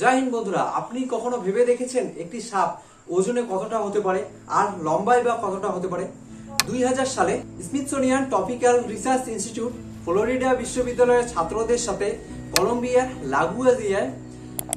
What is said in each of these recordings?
জয় হিন্দ বন্ধুরা, আপনি কখনো ভেবে দেখেছেন একটি সাপ ওজনে কতটা হতে পারে আর লম্বায় বা কতটা হতে পারে? দুই হাজার সালে Smithsonian tropical research institute Florida বিশ্ববিদ্যালয়ের ছাত্রদের সাথে কলম্বিয়ার লাগুয়াজিয়ায়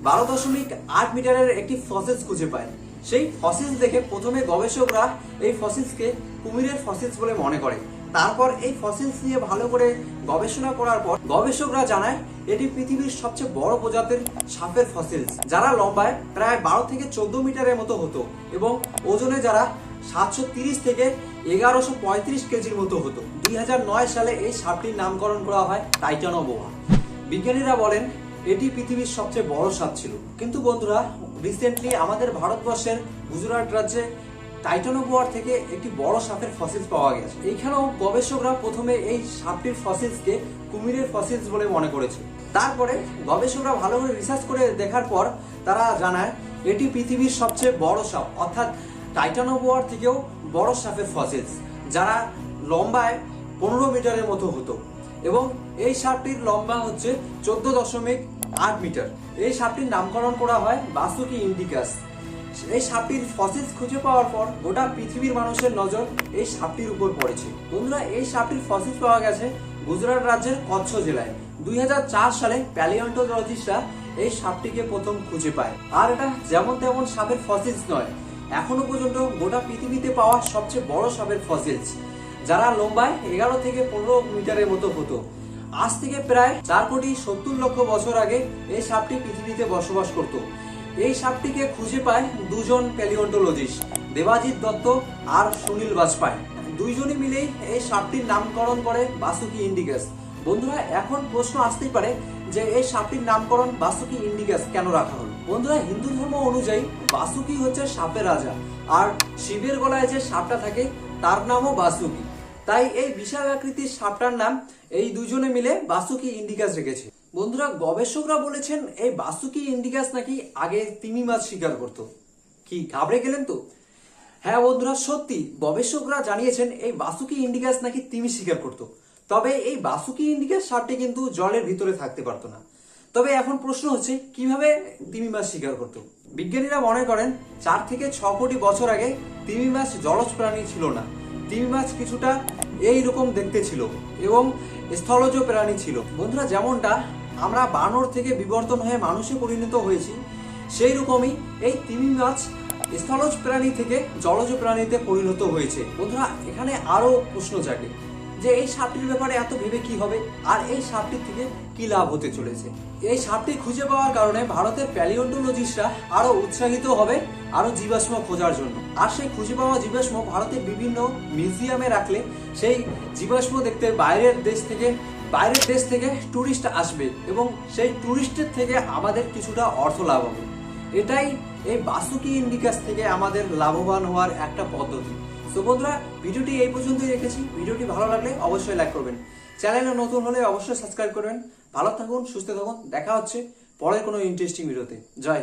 বারো দশমিক আট মিটারের একটি ফসেস খুঁজে পায়। সেই ফসিলস দেখে প্রথমে গবেষকরা এই ফসিলসকে কুমিরের ফসিলস বলে মনে করে। তারপর এই ফসিলস নিয়ে ভালো করে গবেষণা করার পর গবেষকরা জানায়, এটি পৃথিবীর সবচেয়ে বড় প্রজাতির সাপের ফসিলস যারা লম্বায় প্রায় বারো থেকে চোদ্দ মিটারের মতো হতো এবং ওজনে যারা সাতশো তিরিশ থেকে এগারোশো পঁয়ত্রিশ কেজির মতো হতো। দুই হাজার নয় সালে এই সাপটির নামকরণ করা হয় টাইটানোবোয়া বিজ্ঞানীরা বলেন, এটি পৃথিবীর সবচেয়ে বড় সাপ ছিল। কিন্তু বন্ধুরা রিসেন্টলি আমাদের ভারতবর্ষের গুজরাট রাজ্যে টাইটানোবোয়ার থেকে একটি বড় সাপের ফসিলস পাওয়া গেছে। এইখানেও গবেষকরা প্রথমে এই সাপটির ফসিলসকে কুমিরের ফসিলস বলে মনে করেছে। তারপরে গবেষকরা ভালো করে রিসার্চ করে দেখার পর তারা জানায়, এটি পৃথিবীর সবচেয়ে বড় সাপ, অর্থাৎ টাইটানোবোয়ার থেকেও বড় সাপের ফসিলস যারা লম্বায় পনেরো মিটারের মতো হতো। এবং এই সাপটির লম্বা হচ্ছে চোদ্দ দশমিক আট মিটার। এই সাপটির নামকরণ করা হয় বাসুকি ইন্ডিকাস। এই সাপটির ফসিলস খুঁজে পাওয়ার পর গোটা পৃথিবীর মানুষের নজর এই সাপটির উপর পড়েছে। বন্ধুরা, এই সাপটির ফসিলস পাওয়া গেছে গুজরাট রাজ্যের কচ্ছ জেলায়। দুই হাজার চার সালে প্যালিওন্টোলজিস্টরা এই সাপটিকে প্রথম খুঁজে পায়। আর এটা যেমন তেমন সাপের ফসিলস নয়। এখনও পর্যন্ত গোটা পৃথিবীতে পাওয়া সবচেয়ে বড় সাপের ফসিলস যারা লম্বায় এগারো থেকে পনেরো মিটারের মতো হতো। আজ থেকে প্রায় চার কোটি সত্তর লক্ষ বছর আগে এই সাপটি পৃথিবীতে বসবাস করত। এই সাপটিকে খুঁজে পায় দুজন প্যালিওন্টোলজিস্ট দেবাজিৎ দত্ত আর সুনীল বাজপাই দুইজনই মিলেই এই সাপটির নামকরণ করে বাসুকি ইন্ডিকাস বন্ধুরা, এখন প্রশ্ন আসতেই পারে যে এই সাপটির নামকরণ বাসুকি ইন্ডিকাস কেন রাখা হলো? বন্ধুরা, হিন্দু ধর্ম অনুযায়ী বাসুকি হচ্ছে সাপের রাজা, আর শিবের গলায় যে সাপটা থাকে, তার নামও বাসুকি। তাই এই বিশাল আকৃতির সাপটার নাম এই দুজনে মিলে বাসুকি ইন্ডিকাস রেখেছে। বন্ধুরা, গবেষকরা বলেছেন এই বাসুকি ইন্ডিকাস নাকি আগে তিমি মাছ শিকার করত। কি, ঘাবড়ে গেলেন তো? হ্যাঁ বন্ধুরা, সত্যি, গবেষকরা জানিয়েছেন এই বাসুকি ইন্ডিকাস নাকি তিমি শিকার করত। তবে এই বাসুকি ইন্ডিকাস সাপটি কিন্তু জলের ভিতরে থাকতে পারতো না। তবে এখন প্রশ্ন হচ্ছে, কীভাবে তিমি মাছ শিকার করত? বিজ্ঞানীরা মনে করেন, চার থেকে ছ কোটি বছর আগে তিমি মাছ জলজ প্রাণী ছিল না। তিমি মাছ কিছুটা এই রকম দেখতে ছিল এবং স্থলজ প্রাণী ছিল। বন্ধুরা, যেমনটা আমরা বানর থেকে বিবর্তন হয়ে মানুষে পরিণত হয়েছি সেই রকমই এই তিমি মাছ স্থলজ প্রাণী থেকে জলজ প্রাণীতে পরিণত হয়েছে। বন্ধুরা, এখানে আরও প্রশ্ন জাগে। যে এই সাপটির ব্যাপারে এত ভেবে কি হবে? আর এই সাপটির থেকে কি লাভ হতে চলেছে? এই সাপটি খুঁজে পাওয়ার কারণে ভারতের প্যালিওন্টোলজিস্টরা আরও উৎসাহিত হবে আরও জীবাশ্ম খোঁজার জন্য। আর সেই খুঁজে পাওয়া জীবাশ্ম ভারতের বিভিন্ন মিউজিয়ামে রাখলে সেই জীবাশ্ম দেখতে বাইরের দেশ থেকে, বাইরের দেশ থেকে টুরিস্ট আসবে এবং সেই টুরিস্টের থেকে আমাদের কিছুটা অর্থ লাভ হবে। এটাই এই বাসুকি ইন্ডিকাস থেকে আমাদের লাভবান হওয়ার একটা পদ্ধতি। তো বন্ধুরা, ভিডিওটি এই পর্যন্তই রেখেছি। ভিডিওটি ভালো লাগলে অবশ্যই লাইক করবেন। চ্যানেলে নতুন হলে অবশ্যই সাবস্ক্রাইব করবেন। ভালো থাকুন, সুস্থ থাকুন। দেখা হচ্ছে পরের কোনো ইন্টারেস্টিং ভিডিওতে জয়